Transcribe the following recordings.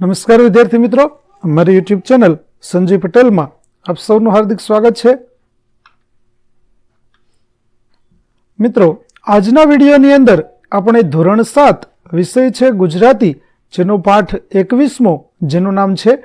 નમસ્કાર વિદ્યાર્થી મિત્રો. અમારી યુટ્યુબ ચેનલ સંજય પટેલમાં આપ સૌનું હાર્દિક સ્વાગત છે. મિત્રો, આજના વિડીયોની અંદર આપણે ધોરણ સાત વિષય છે ગુજરાતી, જેનો પાઠ એકવીસમો, જેનું નામ છે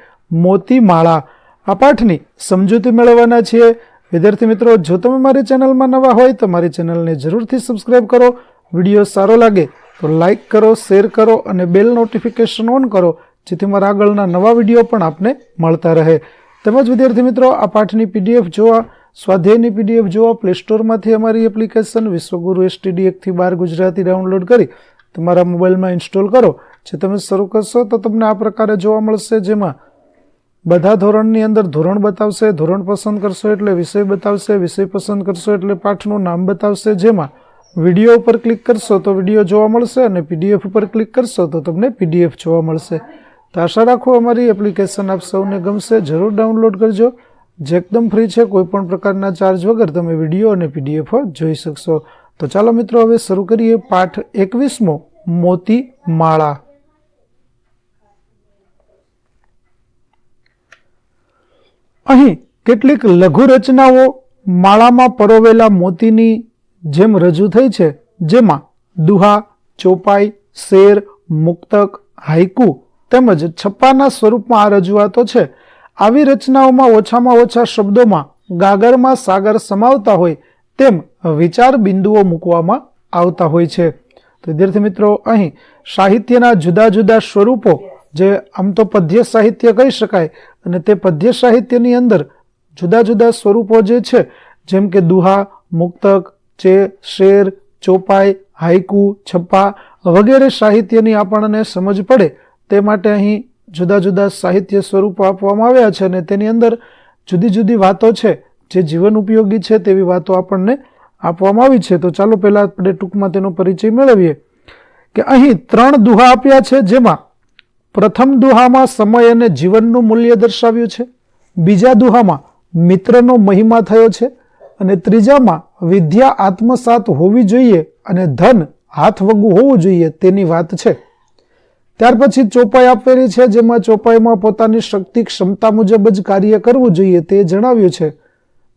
મોતીમાળા. આ પાઠની સમજૂતી મેળવવાના છીએ. વિદ્યાર્થી મિત્રો, જો તમે મારી ચેનલમાં નવા હોય તો મારી ચેનલને જરૂરથી સબસ્ક્રાઈબ કરો. વીડિયો સારો લાગે તો લાઇક કરો, શેર કરો અને બેલ નોટિફિકેશન ઓન કરો. જેથી મારા આગળના નવા વીડિયો પણ આપને મળતા રહે. તેમજ વિદ્યાર્થી મિત્રો, આ પાઠની પીડીએફ જોવા, સ્વાધ્યાયની પીડીએફ જોવા પ્લે સ્ટોરમાંથી અમારી એપ્લિકેશન વિશ્વગુરુ એસટીડી એકથી બાર ગુજરાતી ડાઉનલોડ કરી તમારા મોબાઈલમાં ઇન્સ્ટોલ કરો. જે તમે શરૂ કરશો તો તમને આ પ્રકારે જોવા મળશે જેમાં બધા ધોરણની અંદર ધોરણ બતાવશે, ધોરણ પસંદ કરશો એટલે વિષય બતાવશે, વિષય પસંદ કરશો એટલે પાઠનું નામ બતાવશે, જેમાં વીડિયો ઉપર ક્લિક કરશો તો વીડિયો જોવા મળશે અને પીડીએફ ઉપર ક્લિક કરશો તો તમને પીડીએફ જોવા મળશે. તો આશા રાખો અમારી એપ્લિકેશન આપ સૌને ગમશે. જરૂર ડાઉનલોડ કરજો. જે એકદમ ફ્રી છે કોઈપણ પ્રકારના ચાર્જ વગર તમે વીડિયો અને પીડીએફ જોઈ શકશો. તો ચાલો મિત્રો, હવે શરૂ કરીએ પાઠ એકવીસમો મોતી માળા અહીં કેટલીક લઘુ રચનાઓ માળામાં પરોવેલા મોતીની જેમ રજૂ થઈ છે, જેમાં દુહા, ચોપાઈ, શેર, મુક્તક હાઈકુ તેમજ છપ્પાના સ્વરૂપમાં આ રજૂઆતો છે. આવી રચનાઓમાં ઓછામાં ઓછા શબ્દોમાં ગાગરમાં સાગર સમાવતા હોય તેમ વિચાર બિંદુઓ મૂકવામાં આવતા હોય છે. તો વિદ્યાર્થી મિત્રો, અહીં સાહિત્યના જુદા જુદા સ્વરૂપો, જે આમ તો પદ્ય સાહિત્ય કહી શકાય, અને તે પદ્ય સાહિત્યની અંદર જુદા જુદા સ્વરૂપો જે છે, જેમ કે દુહા, મુક્તક, ચે, શેર, ચોપાઈ હાઈકુ છપ્પા વગેરે સાહિત્યની આપણને સમજ પડે તે માટે અહીં જુદા જુદા સાહિત્ય સ્વરૂપો આપવામાં આવ્યા છે અને તેની અંદર જુદી જુદી વાતો છે. જે જીવન ઉપયોગી છે તેવી વાતો આપણને આપવામાં આવી છે. તો ચાલો પહેલાં આપણે ટૂંકમાં તેનો પરિચય મેળવીએ કે અહીં ત્રણ દુહા આપ્યા છે જેમાં પ્રથમ દુહામાં સમય અને જીવનનું મૂલ્ય દર્શાવ્યું છે. બીજા દુહામાં મિત્રનો મહિમા થયો છે અને ત્રીજામાં વિદ્યા આત્મસાત હોવી જોઈએ અને ધન હાથ વગું હોવું જોઈએ તેની વાત છે. ત્યાર પછી ચોપાઈ આપેલી છે, જેમાં ચોપાઈમાં પોતાની શક્તિ ક્ષમતા મુજબ જ કાર્ય કરવું જોઈએ તે જણાવ્યું છે.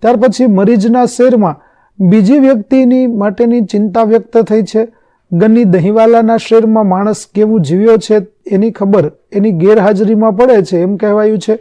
ત્યાર પછી મરીજના શેરમાં બીજી વ્યક્તિની માટેની ચિંતા વ્યક્ત થઈ છે. ગની દહીંવાલાના શેરમાં માણસ કેવું જીવ્યો છે એની ખબર એની ગેરહાજરીમાં પડે છે એમ કહેવાયું છે.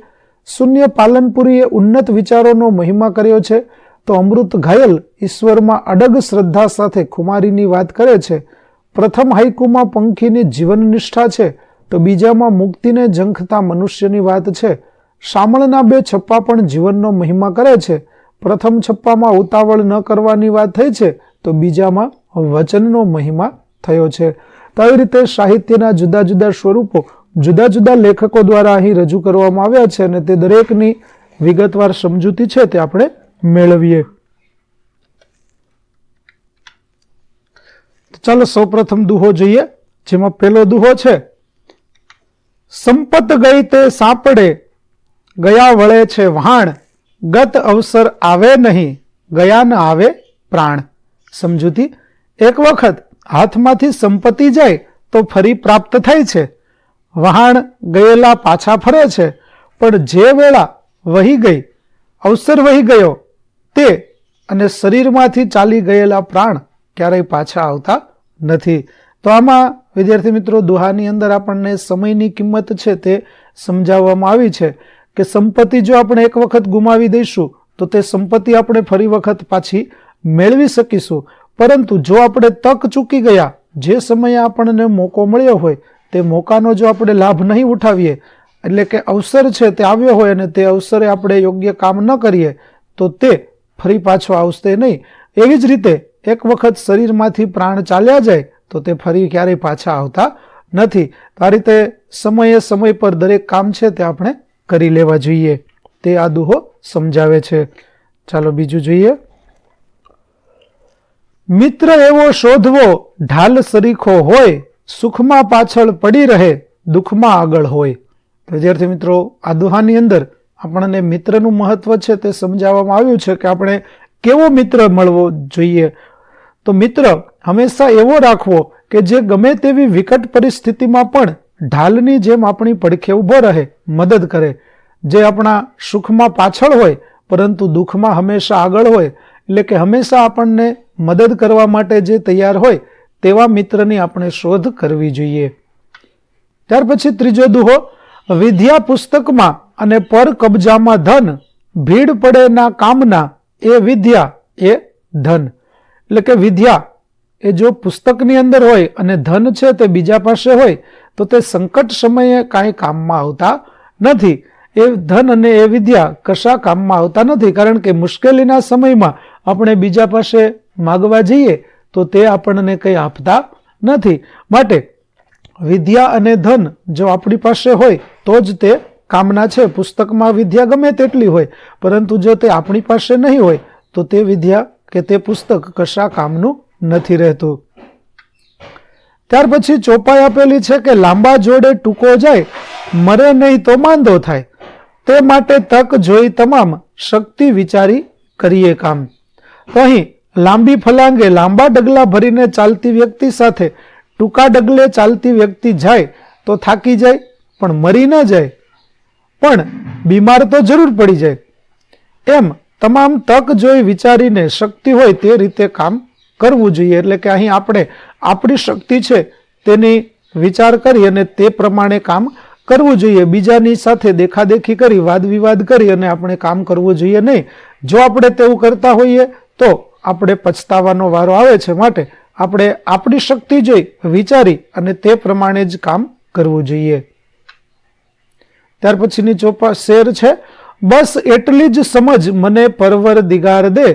શૂન્ય પાલનપુરીએ ઉન્નત વિચારોનો મહિમા કર્યો છે. તો અમૃત ઘાયલ ઈશ્વરમાં અડગ શ્રદ્ધા સાથે ખુમારીની વાત કરે છે. પ્રથમ હાઈકુમાં પંખીની જીવન નિષ્ઠા છે, તો બીજામાં મુક્તિને ઝંખતા મનુષ્યની વાત છે. શામળના બે છપ્પા પણ જીવનનો મહિમા કરે છે. પ્રથમ છપ્પામાં ઉતાવળ ન કરવાની વાત થઈ છે, તો બીજામાં વચનનો મહિમા થયો છે. તો આવી રીતે સાહિત્યના જુદા જુદા સ્વરૂપો, જુદા જુદા લેખકો દ્વારા અહીં રજૂ કરવામાં આવ્યા છે અને તે દરેકની વિગતવાર સમજૂતી છે તે આપણે મેળવીએ. ચાલો સૌપ્રથમ દુહો જોઈએ, જેમાં પેલો દુહો છે, સંપત ગઈ તે સાંપડે, ગયા વળે છે વહાણ ગત અવસર આવે નહીં, ગયા ન આવે પ્રાણ. સમજૂતી? એક વખત હાથમાંથી સંપત્તિ જાય તો ફરી પ્રાપ્ત થાય છે. વહાણ ગયેલા પાછા ફરે છે, પણ જે વેળા વહી ગઈ, અવસર વહી ગયો, તે અને શરીરમાંથી ચાલી ગયેલા પ્રાણ ક્યારેય પાછા આવતા નથી. તો આમાં, વિદ્યાર્થી મિત્રો, દુહાની અંદર આપણને સમયની કિંમત છે તે સમજાવવામાં આવી છે કે સંપત્તિ જો આપણે એક વખત ગુમાવી દઈશું, તો તે સંપત્તિ આપણે ફરી વખત પાછી મેળવી શકીશું. પરંતુ જો આપણે તક ચૂકી ગયા, જે સમયે આપણને મોકો મળ્યો હોય, તે મોકાનો જો આપણે લાભ નહીં ઉઠાવીએ, એટલે કે અવસર છે તે આવ્યો હોય અને તે અવસરે આપણે યોગ્ય કામ ન કરીએ, તો તે ફરી પાછો આવશે નહીં. એવી જ રીતે એક વખત શરીરમાંથી પ્રાણ ચાલ્યા જાય, તો તે ફરી ક્યારેય પાછા આવતા નથી. આ રીતે સમયે સમય પર દરેક કામ છે તે આપણે કરી લેવા જોઈએ. તે આ દુહો સમજાવે છે. ચાલો બીજું જોઈએ. મિત્ર એવો શોધવો, ઢાલ સરીખો હોય, સુખમાં પાછળ પડી રહે, દુઃખમાં આગળ હોય. તો વિદ્યાર્થી મિત્રો, આ દુહાની અંદર આપણને મિત્રનું મહત્વ છે તે સમજાવવામાં આવ્યું છે કે આપણે કેવો મિત્ર મળવો જોઈએ? તો મિત્ર, હંમેશા એવો રાખવો કે જે ગમે તેવી વિકટ પરિસ્થિતિમાં પણ ઢાલની જેમ આપણી પડખે ઊભો રહે, મદદ કરે. જે આપણા સુખમાં પાછળ હોય, પરંતુ દુઃખમાં હંમેશા આગળ હોય, એટલે કે હંમેશા આપણને મદદ કરવા માટે જે તૈયાર હોય, તેવા મિત્રની આપણે શોધ કરવી જોઈએ. ત્યાર પછી ત્રીજો દુહો, વિદ્યા પુસ્તકમાં અને પર કબજામાં ધન, ભીડ પડે ના કામના, એ વિદ્યા, એ ધન. એટલે કે વિદ્યા એ જો પુસ્તકની અંદર હોય અને ધન છે તે બીજા પાસે હોય, તો તે સંકટ સમયે કાંઈ કામમાં આવતા નથી. એ ધન અને એ વિદ્યા કશા કામમાં આવતા નથી. કારણ કે મુશ્કેલીના સમયમાં આપણે બીજા પાસે માગવા જઈએ, તો તે આપણને કંઈ આપતા નથી. માટે વિદ્યા અને ધન જો આપણી પાસે હોય, તો જ તે કામના છે. પુસ્તકમાં વિદ્યા ગમે તેટલી હોય, પરંતુ જો તે આપણી પાસે નહીં હોય, તો તે વિદ્યા કે તે પુસ્તક કશા કામનું નથી રહેતું. ત્યાર પછી ચોપાઈ આપેલી છે કે લાંબા જોડે ટૂંકો જાય, મરે નહીં તો માંદો થાય. તે માટે તક જોઈ તમામ શક્તિ વિચારી કરીએ કામ. તો અહીં લાંબી ફલાંગે લાંબા ડગલા ભરીને ચાલતી વ્યક્તિ સાથે ટૂંકા ડગલે ચાલતી વ્યક્તિ જાય તો થાકી જાય, પણ મરી ન જાય. પણ બીમાર તો જરૂર પડી જાય. એમ તમામ તક જોઈ વિચારીને શક્તિ હોય તે રીતે કામ કરવું જોઈએ. એટલે કે અહીં આપણે આપણી શક્તિ છે તેની વિચાર કરી અને તે પ્રમાણે કામ કરવું જોઈએ. બીજાની સાથે દેખાદેખી કરી વાદ વિવાદ કરી અને આપણે કામ કરવું જોઈએ નહીં. જો આપણે તેવું કરતા હોઈએ તો આપણે પછતાવાનો વારો આવે છે. માટે આપણે આપણી શક્તિ જોઈ વિચારી અને તે પ્રમાણે જ કામ કરવું જોઈએ. ત્યાર પછીની ચોપા શેર છે. બસ એટલી જ સમજ મને પરવર દિગાર દે.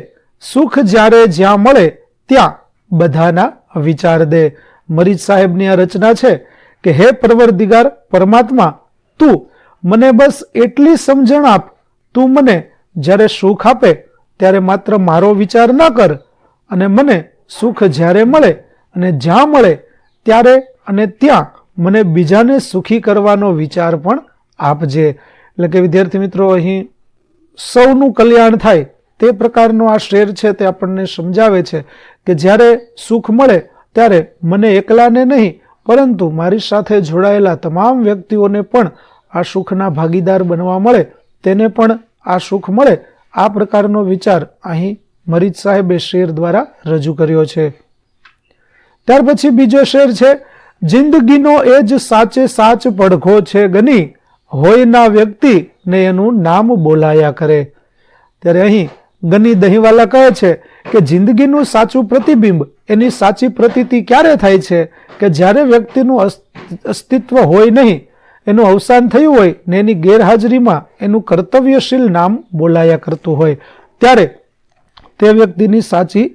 સુખ જ્યારે જ્યાં મળે, ત્યાં બધાના વિચાર દે. મરીજ સાહેબની આ રચના છે કે, હે પરવર દિગાર પરમાત્મા, તું મને બસ એટલી સમજણ આપ. તું મને જ્યારે સુખ આપે, ત્યારે માત્ર મારો વિચાર ન કર. અને મને સુખ જ્યારે મળે અને જ્યાં મળે, ત્યારે અને ત્યાં મને બીજાને સુખી કરવાનો વિચાર પણ આપજે. એટલે કે વિદ્યાર્થી મિત્રો, અહીં સૌનું કલ્યાણ થાય તે પ્રકારનો આ શેર છે તે આપણને સમજાવે છે કે જ્યારે સુખ મળે ત્યારે મને એકલાને નહીં, પરંતુ મારી સાથે જોડાયેલા તમામ વ્યક્તિઓને પણ આ સુખના ભાગીદાર બનવા મળે, તેને પણ આ સુખ મળે, આ પ્રકારનો વિચાર અહીં મરીજ સાહેબે શેર દ્વારા રજૂ કર્યો છે. ત્યાર પછી બીજો શેર છે, જિંદગીનો એ જ સાચે સાચ પડઘો છે ગની હોયના વ્યક્તિને એનું નામ બોલાયા કરે. ત્યારે અહીં ગની દહીંવાલા કહે છે કે જિંદગીનું સાચું પ્રતિબિંબ એની સાચી પ્રતીતિ ક્યારે થાય છે કે જ્યારે વ્યક્તિનું અસ્તિત્વ હોય નહીં, એનું અવસાન થયું હોય ને એની ગેરહાજરીમાં એનું કર્તવ્યશીલ નામ બોલાયા કરતું હોય, ત્યારે તે વ્યક્તિની સાચી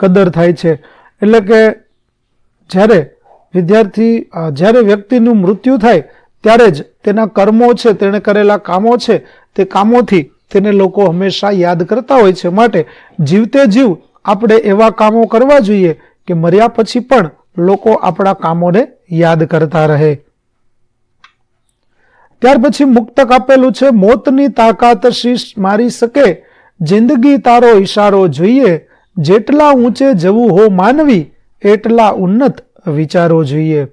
કદર થાય છે. એટલે કે જ્યારે વિદ્યાર્થી જ્યારે વ્યક્તિનું મૃત્યુ થાય ત્યારે જ તેના કર્મો છે, તેણે કરેલા કામો છે, તે કામોથી તેને લોકો હંમેશા યાદ કરતા હોય છે. માટે જીવતે જીવ આપણે એવા કામો કરવા જોઈએ કે મર્યા પછી પણ લોકો આપણા કામોને યાદ કરતા રહે. ત્યાર પછી મુક્તક આપેલું છે, મોતની તાકાત શીશ મારી શકે, જિંદગી તારો ઈશારો જોઈએ, જેટલા ઊંચે જવું હો માનવી, એટલા ઉન્નત વિચારો જોઈએ.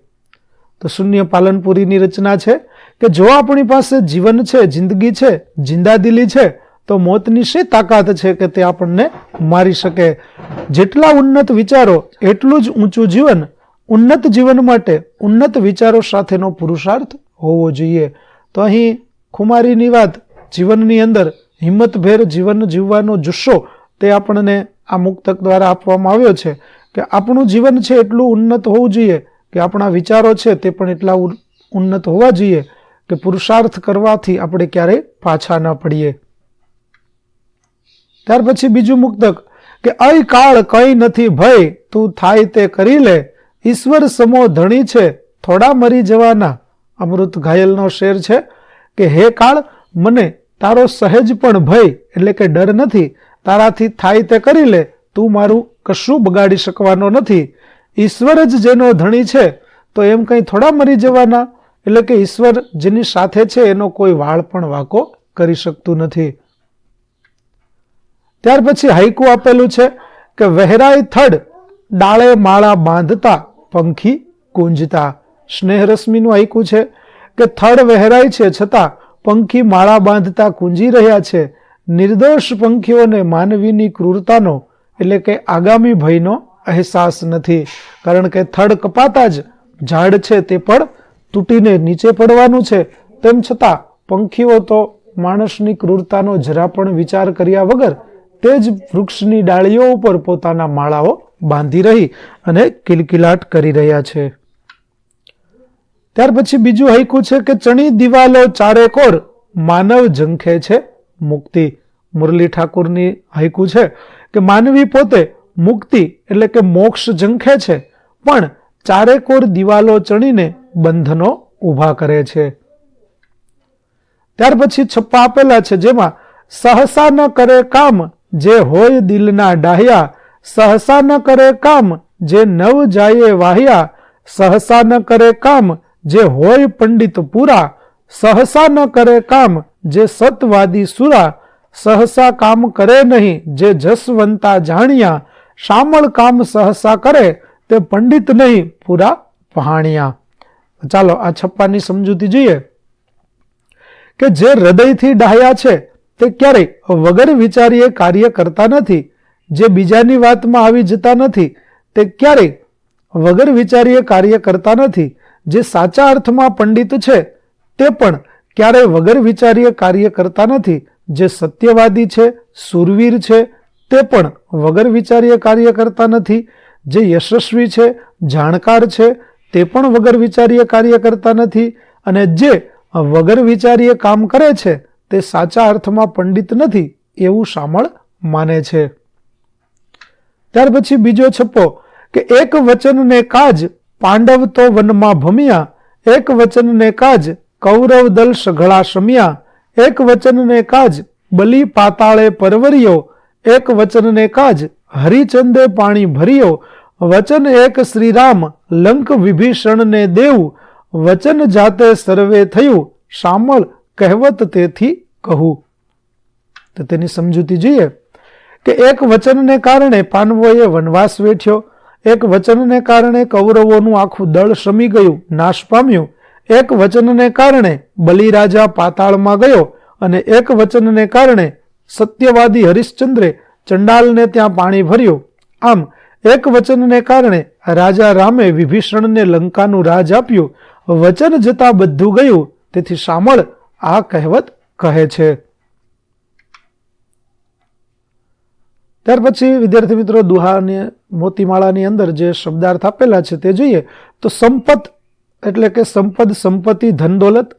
તો શૂન્ય પાલનપુરીની રચના છે કે જો આપણી પાસે જીવન છે, જિંદગી છે, જિંદાદિલી છે, તો મોતની શી તાકાત છે કે તે આપણને મારી શકે? જેટલા ઉન્નત વિચારો, એટલું જ ઊંચું જીવન ઉન્નત જીવન માટે ઉન્નત વિચારો સાથેનો પુરુષાર્થ હોવો જોઈએ. તો અહીં ખુમારીની વાત, જીવનની અંદર હિંમતભેર જીવન જીવવાનો જુસ્સો તે આપણને આ મુક્તક દ્વારા આપવામાં આવ્યો છે કે આપણું જીવન છે એટલું ઉન્નત હોવું જોઈએ કે આપણા વિચારો છે તે પણ એટલા ઉન્નત હોવા જોઈએ કે પુરુષાર્થ કરવાથી આપણે ક્યારેય પાછા ન પડીએ. ત્યાર પછી બીજું મુક્તક કે અય કાળ કઈ નથી ભય, તું થાય તે કરી લે. ઈશ્વર સમો ધણી છે, થોડા મરી જવાના. અમૃત ઘાયલનો શેર છે કે, હે કાળ, મને તારો સહેજ પણ ભય, એટલે કે ડર નથી. તારાથી થાય તે કરી લે. તું મારું કશું બગાડી શકવાનો નથી. ઈશ્વર જ જેનો ધણી છે, તો એમ કંઈ થોડા મરી જવાના? એટલે કે ઈશ્વર જેની સાથે છે, એનો કોઈ વાળ પણ વાકો કરી શકતું નથી. ત્યાર પછી હાઈકુ આપેલું છે કે વહેરાય થડ, ડાળે માળા બાંધતા, પંખી કુંજતા સ્નેહરશ્મિનું આયકું છે કે થડ વહેરાય છે છતાં પંખી માળા બાંધતા કુંજી રહ્યા છે. નિર્દોષ પંખીઓને માનવીની ક્રૂરતાનો, એટલે કે આગામી ભયનો અહેસાસ નથી. કારણ કે થડ કપાતા જ ઝાડ છે તે પણ તૂટીને નીચે પડવાનું છે. તેમ છતાં પંખીઓ તો માણસની ક્રૂરતાનો જરા પણ વિચાર કર્યા વગર તે જ વૃક્ષની ડાળીઓ ઉપર પોતાના માળાઓ બાંધી રહી અને કિલકિલાટ કરી રહ્યા છે. ત્યાર પછી બીજું હૈકું છે કે ચણી દિવાલો ચારેકોર માનવ ઝંખે છે મુક્તિ. મુરલી ઠાકુરની હૈકું છે કે માનવી પોતે મુક્તિ એટલે કે મોક્ષ ઝંખે છે, પણ ચારેકોર દિવાલો ચણીને બંધનો ઊભા કરે છે. ત્યાર પછી છપ્પા આપેલા છે જેમાં, સહસા ન કરે કામ જે હોય દિલના ડાહ્યા, સહસા ન કરે કામ જે નવ જાયે વાહ્યા, સહસા ન કરે કામ જે હોય પંડિત પૂરા, સહસા ન કરે કામ જે સતવાદી સુરા, સહસા કામ કરે નહીં જે જસવંતા જાણ્યા શામળ કામ સહસા કરે તે પંડિત નહીં, પૂરા પહાણિયા. ચાલો આ છપ્પાની સમજૂતી જોઈએ. કે જે હૃદયથી ડાહ્યા છે, તે ક્યારેય વગર વિચારીએ કાર્ય કરતા નથી. જે બીજાની વાતમાં આવી જતા નથી, તે ક્યારેય વગર વિચારીએ કાર્ય કરતા નથી. જે સાચા અર્થમાં પંડિત છે, તે પણ ક્યારેય વગર વિચારીએ કાર્ય કરતા નથી. જે સત્યવાદી છે, સુરવીર છે તે પણ વગર વિચારીએ કાર્ય કરતા નથી. જે યશસ્વી છે, જાણકાર છે, તે પણ વગર વિચારીએ કાર્ય કરતા નથી. અને જે વગર વિચારીએ કામ કરે છે, તે સાચા અર્થમાં પંડિત નથી એવું શામળ માને છે. ત્યાર પછી બીજો છપ્પો કે એક વચનને કાજ પાંડવ તો વનમાં ભમ્યા, એક વચનને કાજ કૌરવ દલ સઘળા શમ્યા એક વચનને કાજ બલિ પાતાળે પરવર્યો એક વચનને કાજ, હરિચંદે પાણી ભર્યો, વચન એક શ્રીરામ, લંક વિભીષણને દેવું, વચન જાતે સર્વે થયું, શામળ કહેવત તેથી કહું. તો તેની સમજૂતી જોઈએ કે એક વચનને કારણે પાંડવોએ વનવાસ વેઠ્યો, એક વચનને કારણે કૌરવોનું આખું દળ શમી ગયું, નાશ પામ્યું, એક વચનને કારણે બલિરાજા પાતાળમાં ગયો અને એક વચનને કારણે સત્યવાદી હરિશ્ચંદ્રે ચંડાલને ત્યાં પાણી ભર્યું. આમ, એક વચનને કારણે રાજા રામે વિભીષણને લંકાનું રાજ આપ્યું. વચન જતા બધું ગયું. તેથી શામળ આ કહેવત કહે છે. ત્યાર પછી વિદ્યાર્થી મિત્રો દુહાની મોતીમાળાની અંદર જે શબ્દાર્થ આપેલા છે તે જોઈએ તો સંપત એટલે કે સંપદ, સંપત્તિ ધન દોલત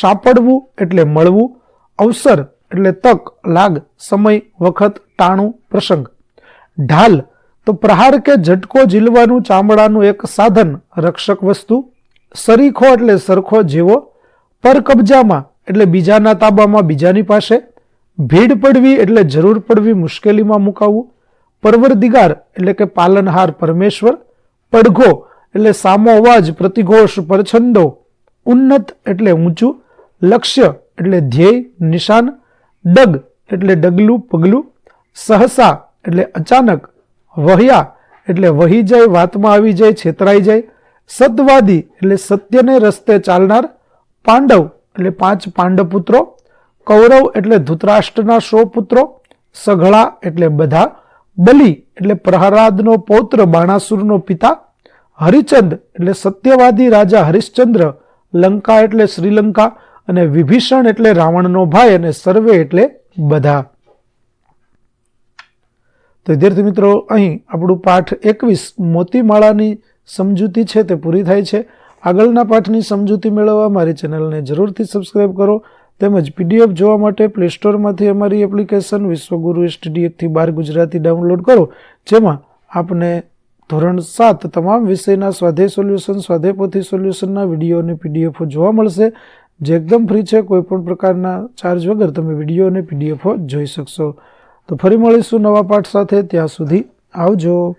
સાપડવું એટલે મળવું, અવસર એટલે તક, લાગ, સમય, વખત, ટાણું, પ્રસંગ. ઢાલ, તો પ્રહાર કે ઝટકો ઝીલવાનું ચામડાનું એક સાધન, રક્ષક વસ્તુ. સરીખો એટલે સરખો જેવો. પર કબજામાં એટલે બીજાના તાબામાં બીજાની પાસે. ભીડ પડવી એટલે જરૂર પડવી મુશ્કેલીમાં મુકાવવું. પરવરદિગાર એટલે કે પાલનહાર પરમેશ્વર. પડઘો એટલે સામો અવાજ, પ્રતિઘોષ, પરછંદો. ઉન્નત એટલે ઊંચું. લક્ષ્ય એટલે ધ્યેય, નિશાન. ડગ એટલે ડગલું, પગલું, સહસા એટલે અચાનક, વહ્યા એટલે વહી જાય, વાતમાં આવી જાય, છેતરાઈ જાય સતવાદી એટલે સત્યને રસ્તે ચાલનાર, પાંડવ એટલે પાંચ પાંડપુત્રો, કૌરવ એટલે ધૃતરાષ્ટ્રના સો પુત્રો, સઘળા એટલે બધા, બલિ એટલે પ્રહલાદનો પૌત્ર, બાણાસુરનો પિતા, હરિચંદ એટલે સત્યવાદી રાજા હરિશ્ચંદ્ર, લંકા એટલે શ્રીલંકા અને વિભીષણ એટલે રાવણનો ભાઈ અને સર્વે એટલે બધા. તો વિદ્યાર્થી મિત્રો, અહીં આપણું પાઠ એકવીસ મોતીમાળાની સમજૂતી છે તે પૂરી થાય છે. આગળના પાઠની સમજૂતી મેળવવા મારી ચેનલને જરૂરથી સબસ્ક્રાઈબ કરો તેમજ પીડીએફ જોવા માટે પ્લે સ્ટોરમાંથી અમારી એપ્લિકેશન વિશ્વગુરુ એસટીડી એકથી બાર ગુજરાતી ડાઉનલોડ કરો, જેમાં આપને ધોરણ સાત તમામ વિષયના સ્વાધ્યાય સોલ્યુશન, સ્વાધ્યાય પોથી સોલ્યુશનના વીડિયો અને પીડીએફો જોવા મળશે. જે એકદમ ફ્રી છે કોઈ પણ પ્રકારના ચાર્જ વગર તમે વીડિયો અને પીડીએફો જોઈ શકશો. તો ફરી મળીશું નવા પાઠ સાથે, ત્યાં સુધી આવજો.